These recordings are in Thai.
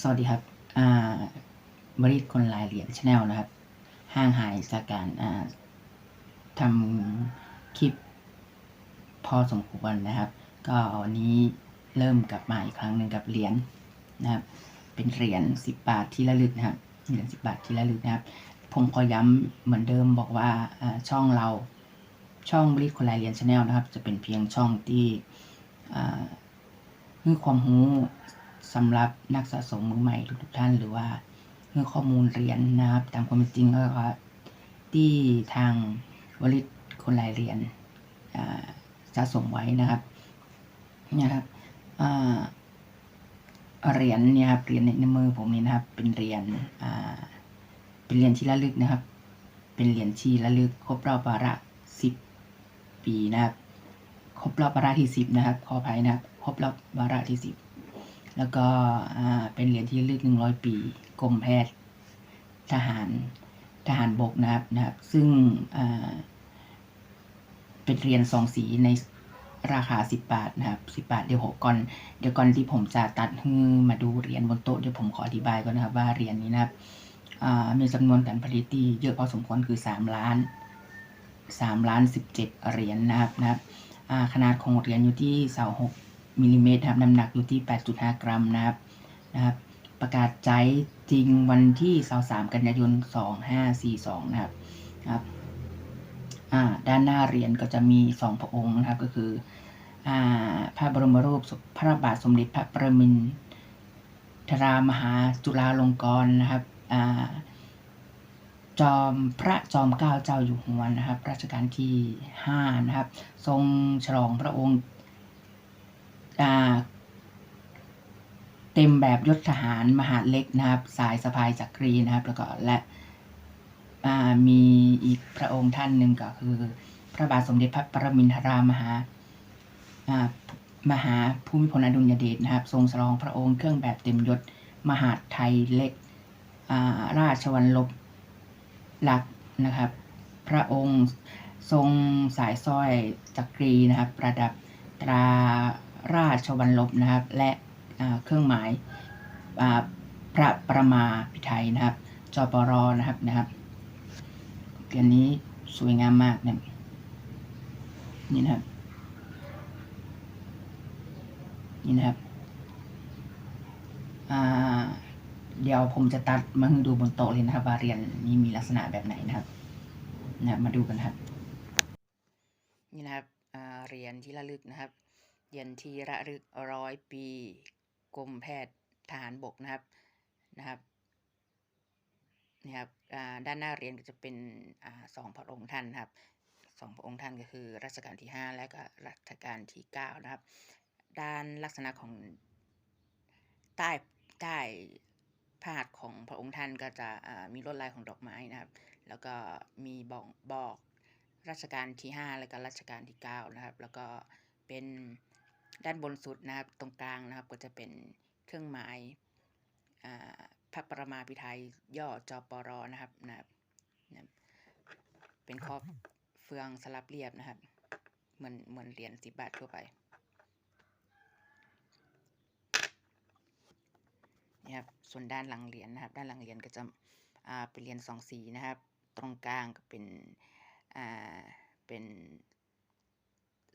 สวัสดีครับ อ่าบริษคนลายเหรียญชาแนลนะครับ ห่างหายจากการอ่าทำคลิปพอสมควรนะครับ ก็วันนี้เริ่มกลับมาอีกครั้งหนึ่งกับเหรียญนะครับ เป็นเหรียญสิบบาทที่ระลึกนะครับ เหรียญสิบบาทที่ระลึกนะครับ ผมขอย้ำเหมือนเดิมบอกว่าอ่าช่องเรา ช่องบริษคนลายเหรียญชาแนลนะครับ จะเป็นเพียงช่องที่อ่าให้ความรู้ สำหรับนักสะสมมือใหม่ทุกๆท่านหรือว่าให้ข้อมูลเหรียญนะครับ ตามความเป็นจริงก็ที่ทางวลิตคนหลายเหรียญสะสมไว้นะครับนะครับเหรียญเนี่ยครับเหรียญในมือผมนี่นะครับ เป็นเหรียญเป็นเหรียญที่ระลึกนะครับ เป็นเหรียญที่ระลึกครบรอบวาระสิบปีนะครับ ครบรอบวาระที่สิบนะครับขออภัยนะครับ ครบรอบวาระที่สิบ แล้วก็เป็นเหรียญที่ลึกหนึ่งร้อยปีกรมแพทย์ทหารทหารบกนะครับนะครับ ซึ่งเป็นเหรียญสองสีในราคาสิบบาทนะครับสิบาทเดี๋ยวผมก่อนเดี๋ยวก่อนที่ผมจะตัดให้มาดูเหรียญบนโต๊ะเดี๋ยวผมขออธิบายก่อนนะครับว่าเหรียญนี้นะครับมีจำนวนการผลิตที่เยอะพอสมควรคือสามล้านสามล้านสิบเจ็ดเหรียญนะครับนะครับขนาดของเหรียญอยู่ที่เสาหก มิลลิเมตรครับน้ำหนักอยู่ที่ 8.5 กรัมนะครับนะครับ ประกาศใช้จริงวันที่ 23 กันยายน 2542 นะครับนะครับอ่าด้านหน้าเหรียญก็จะมี 2 พระองค์นะครับก็คืออ่าพระบรมรูปพระบาทสมเด็จพระประมินทรามหาจุฬาลงกรณ์นะครับอ่าจอมพระจอมเกล้าเจ้าอยู่หัวนะครับรัชกาลที่ห้านะครับ ทรงฉลองพระองค์ เต็มแบบยศทหารมหาดเล็กนะครับ สายสะพายจักรีนะครับ แล้วก็และมีอีกพระองค์ท่านหนึ่งก็คือ พระบาทสมเด็จพระประมินทรามหามหาภูมิพลอดุลยเดชนะครับ ทรงฉลองพระองค์เครื่องแบบเต็มยศมหาดไทยเล็กราชวัลลบหลักนะครับ พระองค์ทรงสายสร้อยจักรีนะครับ ประดับตรา ชวัลลบนะครับ และเครื่องหมายพระประมาพิไทยนะครับ จปรนะครับนะครับเหรียนี้สวยงามมากนะนี่นะครับ นี่นะครับเดี๋ยวผมจะตัดมาให้ดูบนโต๊ะเลยนะครับว่าเรียญนี้มีลักษณะแบบไหนนะครับนะมาดูกันครับ นี่นะครับอ่าเรียญที่ระลึกนะครับ ยญที่ระลึกร้อยปีกรมแพทย์ทหารบกนะครับนะครับนี่ครับด้านหน้าเหรียญก็จะเป็นอสองพระองค์ท่านนะครับสองพระองค์ท่านก็คือรัชกาลที่ห้าและก็รัชกาลที่เก้านะครับ ด้านลักษณะของใต้ใต้พาดของพระองค์ท่านก็จะมีลวดลายของดอกไม้นะครับ แล้วก็มีบอกบอกรัชกาลที่ 5 แล้วก็รัชกาลที่ 9 นะครับ แล้วก็เป็น ด้านบนสุดนะครับ ตรงกลางนะครับ ก็จะเป็นเครื่องหมายอ่าพระประมาพิไทยย่อจปรนะครับนะครับนะเป็นคอบเฟืองสลับเรียบนะครับ เหมือนเหมือนเหรียญสิบบาททั่วไปนี่ครับ ส่วนด้านหลังเหรียญนะครับ ด้านหลังเหรียญก็จะอ่าเป็นเหรียญสองสีนะครับ ตรงกลางก็เป็นอ่าเป็น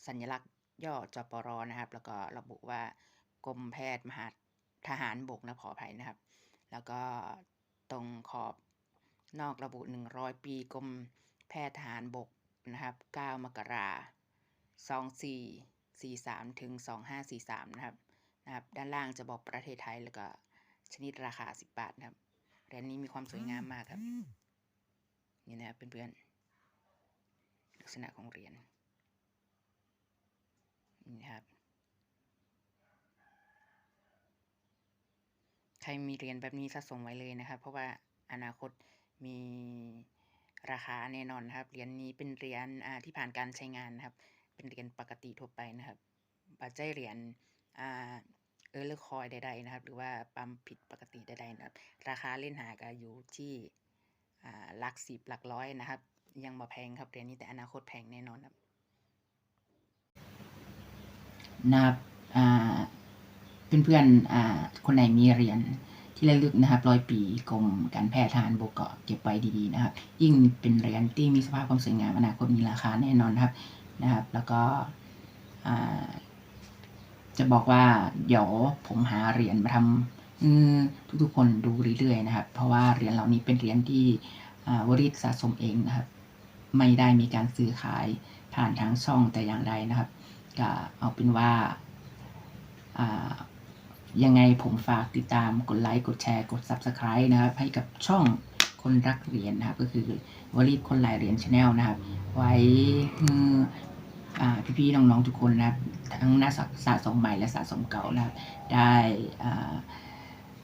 สัญลักษณ์ ย่อจปรนะครับ แล้วก็ระบุว่ากรมแพทย์มหาทหารบกนะขออภัยนะครับ แล้วก็ตรงขอบนอกระบุ 100 ปีกรมแพทย์ทหารบกนะครับ 9 มกราคม2443ถึง2543นะครับนะครับ ด้านล่างจะบอกประเทศไทยแล้วก็ชนิดราคา10บาทนะครับเหรียญนี้มีความสวยงามมากครับ นี่นะครับเพื่อนๆลักษณะของเหรียญ นี่นะครับ ใครมีเหรียญแบบนี้สะสมไว้เลยนะครับ เพราะว่าอนาคตมีราคาแน่นอนครับเหรียญนี้เป็นเหรียญที่ผ่านการใช้งานนะครับ เป็นเหรียญปกติทั่วไปนะครับปัจจัยเหรียญเออร์เลอร์คอยใดๆนะครับ หรือว่าปั๊มผิดปกติใดๆนะครับ ราคาเล่นหาก็อยู่ที่หลักสิบหลักร้อยนะครับ ยังมาแพงครับเหรียญนี้แต่อนาคตแพงแน่นอนครับ นะครับอ่าเพื่อนๆอ่าคนไหนมีเหรียญที่ระลึกนะครับร้อยปีกรมการแพทย์ทหารบกเกาะเก็บไว้ดีๆนะครับ ยิ่งเป็นเหรียญที่มีสภาพความสวยงามอนาคตมีราคาแน่นอนนะครับนะครับ แล้วก็จะบอกว่าเดี๋ยวผมหาเหรียญมาทำทุกๆคนดูเรื่อยๆนะครับ เพราะว่าเหรียญเหล่านี้เป็นเหรียญที่วริศสะสมเองนะครับ ไม่ได้มีการซื้อขายผ่านทางช่องแต่อย่างใดนะครับ ก็เอาเป็นว่าายังไงผมฝากติดตามกดไลค์ กดแชร์ กด Subscribe นะครับ ให้กับช่องคนรักเหรียญนะครับ ก็คือวลีคนหลายเหรียญชาแนลนะครับ ไว้พี่ๆน้องๆทุกคนนะครับทั้งนักสะสมใหม่และสะสมเก่านะครับ ได้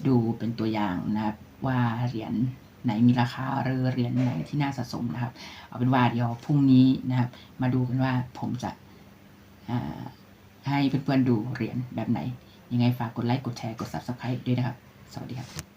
ดูเป็นตัวอย่างนะครับ ว่าเหรียญไหนมีราคาหรือเหรียญไหนที่น่าสะสมนะครับ เอาเป็นว่าเดี๋ยวพรุ่งนี้นะครับ มาดูกันว่าผมจะ ให้เพื่อนๆดูเหรียญแบบไหน ยังไงฝากกดไลค์กดแชร์กด Subscribe ด้วยนะครับ สวัสดีครับ